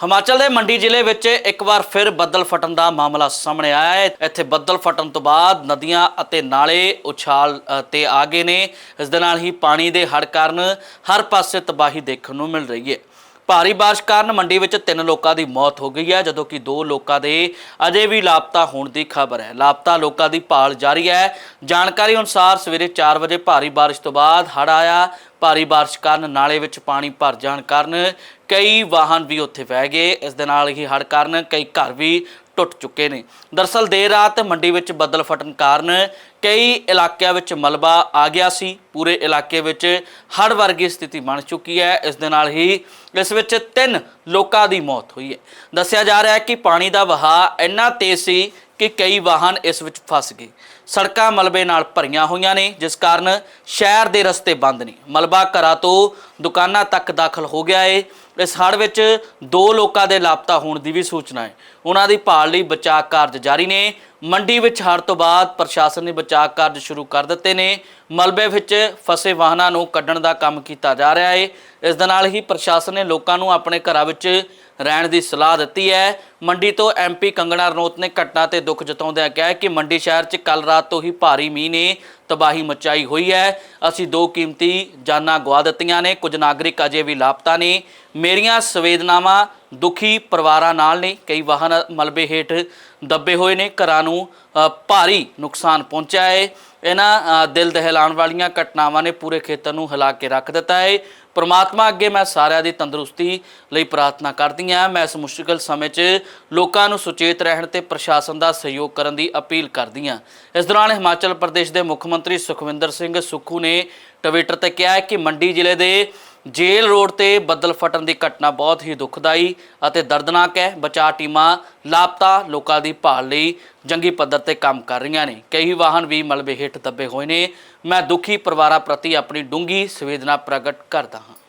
ਹਿਮਾਚਲ ਦੇ ਮੰਡੀ ਜ਼ਿਲ੍ਹੇ ਵਿੱਚ ਇੱਕ ਵਾਰ ਫਿਰ ਬੱਦਲ ਫਟਣ ਦਾ ਮਾਮਲਾ ਸਾਹਮਣੇ ਆਇਆ ਹੈ। ਇੱਥੇ ਬੱਦਲ ਫਟਣ ਤੋਂ ਬਾਅਦ ਨਦੀਆਂ ਅਤੇ ਨਾਲੇ ਉਛਾਲ ਤੇ ਆ ਗਏ ਨੇ। ਇਸ ਦੇ ਨਾਲ ਹੀ ਪਾਣੀ ਦੇ ਹੜ੍ਹ ਕਾਰਨ ਹਰ ਪਾਸੇ ਤਬਾਹੀ ਦੇਖਣ ਨੂੰ ਮਿਲ ਰਹੀ ਹੈ। ਭਾਰੀ ਬਾਰਿਸ਼ ਕਾਰਨ ਮੰਡੀ ਵਿੱਚ ਤਿੰਨ ਲੋਕਾਂ ਦੀ ਮੌਤ ਹੋ ਗਈ ਹੈ, ਜਦੋਂ ਕਿ ਦੋ ਲੋਕਾਂ ਦੇ ਅਜੇ ਵੀ ਲਾਪਤਾ ਹੋਣ ਦੀ ਖਬਰ ਹੈ। ਲਾਪਤਾ ਲੋਕਾਂ ਦੀ ਭਾਲ ਜਾਰੀ ਹੈ। ਜਾਣਕਾਰੀ ਅਨੁਸਾਰ ਸਵੇਰੇ 4 ਵਜੇ ਭਾਰੀ ਬਾਰਿਸ਼ ਤੋਂ ਬਾਅਦ ਹੜ੍ਹ ਆਇਆ। ਭਾਰੀ ਬਾਰਿਸ਼ ਕਾਰਨ ਨਾਲੇ ਵਿੱਚ ਪਾਣੀ ਭਰ ਜਾਣ ਕਾਰਨ ਕਈ ਵਾਹਨ ਵੀ ਉੱਥੇ ਵਹਿ ਗਏ। ਇਸ ਦੇ ਨਾਲ ਹੀ ਹੜ੍ਹ ਕਾਰਨ ਕਈ ਘਰ ਵੀ ਟੁੱਟ ਚੁੱਕੇ ਨੇ। ਦਰਸਲ ਦੇਰ ਰਾਤ ਮੰਡੀ ਵਿੱਚ ਬੱਦਲ ਫਟਣ ਕਾਰਨ ਕਈ ਇਲਾਕਿਆਂ ਵਿੱਚ ਮਲਬਾ ਆ ਗਿਆ ਸੀ। ਪੂਰੇ ਇਲਾਕੇ ਵਿੱਚ ਹੜ੍ਹ ਵਰਗੀ ਸਥਿਤੀ ਬਣ ਚੁੱਕੀ ਹੈ। ਇਸ ਦੇ ਨਾਲ ਹੀ ਇਸ ਵਿੱਚ ਤਿੰਨ ਲੋਕਾਂ ਦੀ ਮੌਤ ਹੋਈ ਹੈ। ਦੱਸਿਆ ਜਾ ਰਿਹਾ ਹੈ ਕਿ ਪਾਣੀ ਦਾ ਵਹਾਅ ਇੰਨਾ ਤੇਜ਼ ਸੀ ਕਿ ਕਈ ਵਾਹਨ ਇਸ ਵਿੱਚ ਫਸ ਗਏ। ਸੜਕਾਂ ਮਲਬੇ ਨਾਲ ਭਰੀਆਂ ਹੋਈਆਂ ਨੇ, ਜਿਸ ਕਾਰਨ ਸ਼ਹਿਰ ਦੇ ਰਸਤੇ ਬੰਦ ਨੇ। ਮਲਬਾ ਘਰਾਂ ਤੋਂ ਦੁਕਾਨਾਂ ਤੱਕ ਦਾਖਲ ਹੋ ਗਿਆ ਏ। ਇਸ ਹੜ੍ਹ ਵਿੱਚ ਦੋ ਲੋਕਾਂ ਦੇ ਲਾਪਤਾ ਹੋਣ ਦੀ ਵੀ ਸੂਚਨਾ ਹੈ। ਉਹਨਾਂ ਦੀ ਭਾਲ ਲਈ ਬਚਾਅ ਕਾਰਜ ਜਾਰੀ ਨੇ। ਮੰਡੀ ਵਿੱਚ ਹੜ੍ਹ ਤੋਂ ਬਾਅਦ ਪ੍ਰਸ਼ਾਸਨ ਨੇ ਬਚਾਅ ਕਾਰਜ ਸ਼ੁਰੂ ਕਰ ਦਿੱਤੇ ਨੇ। ਮਲਬੇ ਵਿੱਚ ਫਸੇ ਵਾਹਨਾਂ ਨੂੰ ਕੱਢਣ ਦਾ ਕੰਮ ਕੀਤਾ ਜਾ ਰਿਹਾ ਹੈ ਇਸ ਦੇ ਨਾਲ ਹੀ ਪ੍ਰਸ਼ਾਸਨ ਨੇ ਲੋਕਾਂ ਨੂੰ ਆਪਣੇ ਘਰਾਂ ਵਿੱਚ ਰਹਿਣ ਦੀ ਸਲਾਹ ਦਿੱਤੀ ਹੈ। ਮੰਡੀ ਤੋਂ ਐਮਪੀ ਕੰਗਣਾ ਰਣੌਤ ਨੇ ਘਟਨਾ ਤੇ ਦੁੱਖ ਜਤਾਉਂਦਿਆਂ ਕਿਹਾ ਕਿ ਮੰਡੀ ਸ਼ਹਿਰ 'ਚ ਕੱਲ ਰਾਤ ਤੋਂ ਹੀ ਭਾਰੀ ਮੀਂਹ ਨੇ, ਤਬਾਹੀ ਮਚਾਈ ਹੋਈ ਹੈ। ਅਸੀਂ ਦੋ ਕੀਮਤੀ ਜਾਨਾਂ ਗਵਾ ਦਿੱਤੀਆਂ ਨੇ, ਕੁਝ ਨਾਗਰਿਕ ਅਜੇ ਵੀ ਲਾਪਤਾ ਨੇ। ਮੇਰੀਆਂ ਸੰਵੇਦਨਾਵਾਂ ਦੁਖੀ ਪਰਿਵਾਰਾਂ ਨਾਲ ਨੇ। ਕਈ ਵਾਹਨ ਮਲਬੇ ਹੇਠ ਦੱਬੇ ਹੋਏ ਨੇ। ਘਰਾਂ ਨੂੰ ਭਾਰੀ ਨੁਕਸਾਨ ਪਹੁੰਚਿਆ ਹੈ ਇਹਨਾਂ ਦਿਲ ਦਹਿਲਾਉਣ ਵਾਲੀਆਂ ਘਟਨਾਵਾਂ ਨੇ ਪੂਰੇ ਖੇਤਰ ਨੂੰ ਹਿਲਾ ਕੇ ਰੱਖ ਦਿੱਤਾ ਹੈ ਪਰਮਾਤਮਾ ਅੱਗੇ ਮੈਂ ਸਾਰਿਆਂ ਦੀ ਤੰਦਰੁਸਤੀ ਲਈ ਪ੍ਰਾਰਥਨਾ ਕਰਦੀ ਹਾਂ। ਮੈਂ ਇਸ ਮੁਸ਼ਕਲ ਸਮੇਂ 'ਚ ਲੋਕਾਂ ਨੂੰ ਸੁਚੇਤ ਰਹਿਣ ਤੇ ਪ੍ਰਸ਼ਾਸਨ ਦਾ ਸਹਿਯੋਗ ਕਰਨ ਦੀ ਅਪੀਲ ਕਰਦੀ ਹਾਂ। ਇਸ ਦੌਰਾਨ ਹਿਮਾਚਲ ਪ੍ਰਦੇਸ਼ ਦੇ ਮੁੱਖ ਮੰਤਰੀ ਸੁਖਵਿੰਦਰ ਸਿੰਘ ਸੁੱਖੂ ਨੇ ਟਵਿੱਟਰ ਤੇ ਕਿਹਾ ਹੈ ਕਿ ਮੰਡੀ ਜ਼ਿਲ੍ਹੇ ਦੇ ਜੇਲ ਰੋਡ ਤੇ ਬੱਦਲ ਫਟਣ ਦੀ ਘਟਨਾ ਬਹੁਤ ਹੀ ਦੁਖਦਾਈ ਅਤੇ ਦਰਦਨਾਕ ਹੈ। ਬਚਾਅ ਟੀਮਾਂ ਲਾਪਤਾ ਲੋਕਾਂ ਦੀ ਭਾਲ ਲਈ ਜੰਗੀ ਪੱਧਰ ਤੇ ਕੰਮ ਕਰ ਰਹੀਆਂ ਨੇ। ਕਈ ਵਾਹਨ ਵੀ ਮਲਬੇ ਹੇਠ ਦੱਬੇ ਹੋਏ ਨੇ। ਮੈਂ ਦੁਖੀ ਪਰਿਵਾਰਾਂ ਪ੍ਰਤੀ ਆਪਣੀ ਡੂੰਗੀ ਸੰਵੇਦਨਾ ਪ੍ਰਗਟ ਕਰਦਾ ਹਾਂ।